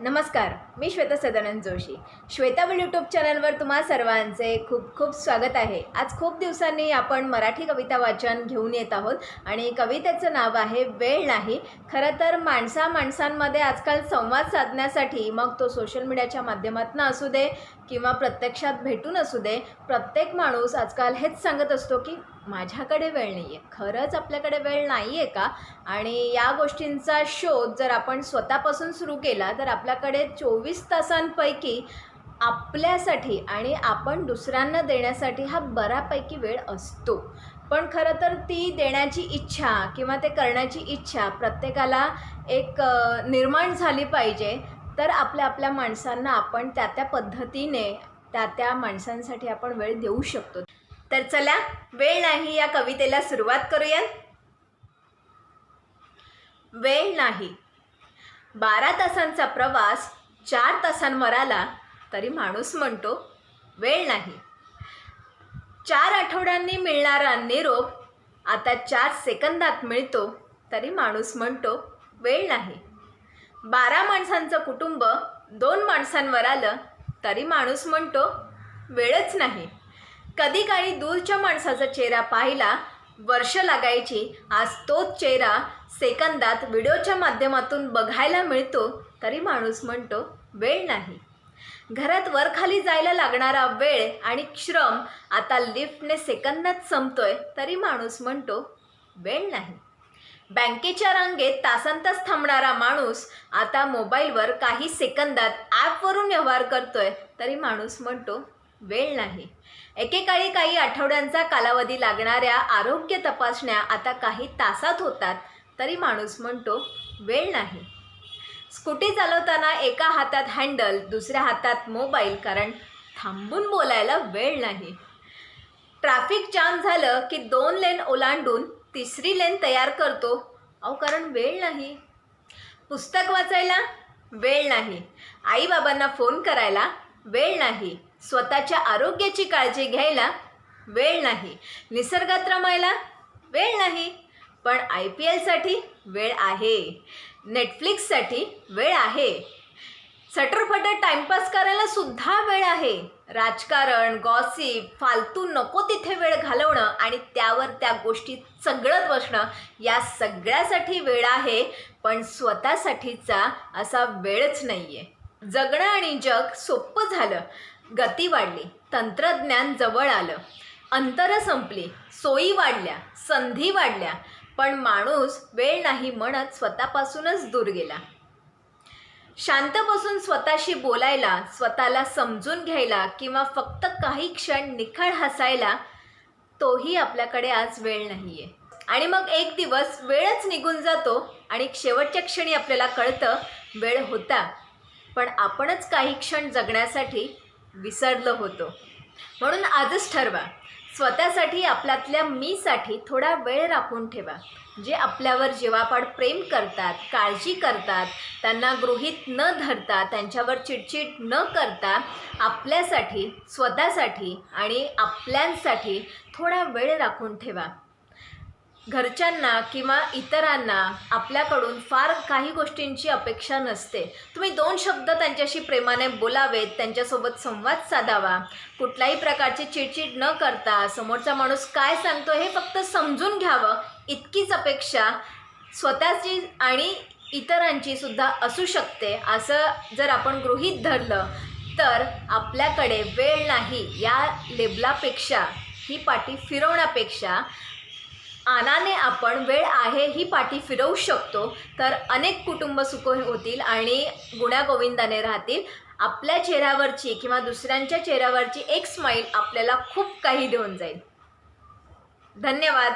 नमस्कार मी श्वेता सदानंद जोशी. श्वेताबल यूट्यूब चॅनलवर तुम्हा सर्वांचे खूप खूप स्वागत आहे. आज खूप दिवसांनी आपण मराठी कविता वाचन घेऊन येत आहोत आणि कवितेचं नाव आहे वेळ नाही. खरं तर माणसा माणसांमध्ये आजकाल संवाद साधण्यासाठी मग तो सोशल मीडियाच्या माध्यमातून असू दे किंवा प्रत्यक्षात भेटून असू दे प्रत्येक माणूस आजकाल हेच सांगत असतो की माझ्याकडे वेळ नाही आहे खरंच आपल्याकडे वेळ नाही आहे का? आणि या गोष्टींचा शोध जर आपण स्वतःपासून सुरू केला तर आपल्याकडे चोवीस तासांपैकी आपल्यासाठी आणि आपण दुसऱ्यांना देण्यासाठी हा बऱ्यापैकी वेळ असतो. पण खरं तर ती देण्याची इच्छा किंवा ते करण्याची इच्छा प्रत्येकाला एक निर्माण झाली पाहिजे तर आपल्या आपल्या माणसांना आपण त्या त्या पद्धतीने त्या त्या माणसांसाठी आपण वेळ देऊ शकतो. तर चला वेळ नाही या कवितेला सुरुवात करूयात वेळ नाही. बारा तासांचा प्रवास चार तासांवर आला तरी माणूस म्हणतो वेळ नाही. चार आठवड्यांनी मिळणारा निरोप आता चार सेकंदात मिळतो तरी माणूस म्हणतो वेळ नाही. बारा माणसांचं कुटुंब दोन माणसांवर आलं तरी माणूस म्हणतो वेळच नाही. कधी काळी दूरच्या माणसाचा चेहरा पाहिला वर्ष लागायची आज तोच चेहरा सेकंदात व्हिडिओच्या माध्यमातून बघायला मिळतो तरी माणूस म्हणतो वेळ नाही. घरात वरखाली जायला लागणारा वेळ आणि श्रम आता लिफ्टने सेकंदात संपतोय तरी माणूस म्हणतो वेळ नाही. बँकेच्या रांगेत तासांतास थांबणारा माणूस आता मोबाईलवर काही सेकंदात ॲपवरून व्यवहार करतोय तरी माणूस म्हणतो वेळ नाही. एकेकाळी काही आठवड्यांचा कालावधी लागणाऱ्या आरोग्य तपासण्या आता काही तासात होतात तरी माणूस म्हणतो वेळ नाही. स्कूटी चालवताना एका हातात हँडल दुसऱ्या हातात मोबाईल कारण थांबून बोलायला वेळ नाही. ट्रॅफिक जाम झालं की दोन लेन ओलांडून तिसरी लेन तयार करतो. अहो कारण वेळ नाही. पुस्तक वाचायला वेळ नाही. आईबाबांना फोन करायला वेळ नाही. स्वतःच्या आरोग्याची काळजी घ्यायला वेळ नाही. निसर्गात रमायला वेळ नाही. पण आय पी एलसाठी वेळ आहे. नेटफ्लिक्ससाठी वेळ आहे. सटरफटर टाइमपास करायला सुद्धा वेळ आहे. राजकारण गॉसिप फालतू नको तिथे वेळ घालवणं आणि त्यावर त्या गोष्टीत सगळत बसणं या सगळ्यासाठी वेळ आहे पण स्वतःसाठीचा असा वेळच नाही आहे जगणं आणि जग सोपं झालं. गती वाढली तंत्रज्ञान जवळ आलं अंतरं संपली सोयी वाढल्या संधी वाढल्या पण माणूस वेळ नाही म्हणत स्वतःपासूनच दूर गेला. शांत बसून स्वतःशी बोलायला स्वतःला समजून घ्यायला किंवा फक्त काही क्षण निखळ हसायला तोही आपल्याकडे आज वेळ नाही आहे आणि मग एक दिवस वेळच निघून जातो आणि शेवटच्या क्षणी आपल्याला कळतं वेळ होता. पण आपणच काही क्षण जगण्यासाठी विसरलं होतं. म्हणून आजच ठरवा. स्वतःसाठी आपल्यातल्या मीसाठी थोडा वेळ राखून ठेवा जे आपल्यावर जीवापाड प्रेम करतात काळजी करतात त्यांना गृहीत न धरता त्यांच्यावर चिडचिड न करता आपल्यासाठी स्वतःसाठी आणि आपल्यांसाठी थोडा वेळ राखून ठेवा. घरच्यांना किंवा इतरांना आपल्याकडून फार काही गोष्टींची अपेक्षा नसते. तुम्ही दोन शब्द त्यांच्याशी प्रेमाने बोलावेत त्यांच्यासोबत संवाद साधावा. कुठल्याही प्रकारची चिडचिड न करता समोरचा माणूस काय सांगतो हे फक्त समजून घ्यावं. इतकीच अपेक्षा स्वतःची आणि इतरांची सुद्धा असू शकते. असं जर आपण गृहीत धरलं तर आपल्याकडे वेळ नाही. या लेबलापेक्षा ही पाठी फिरवण्यापेक्षा आनाने आपण वेळ आहे ही पाठी फिरवू शकतो. तर अनेक कुटुंब सुख होतील आणि गुण्यागोविंदाने राहतील. आपल्या चेहऱ्यावरची किंवा दुसऱ्यांच्या चेहऱ्यावरची एक स्माईल आपल्याला खूप काही देऊन जाईल. धन्यवाद.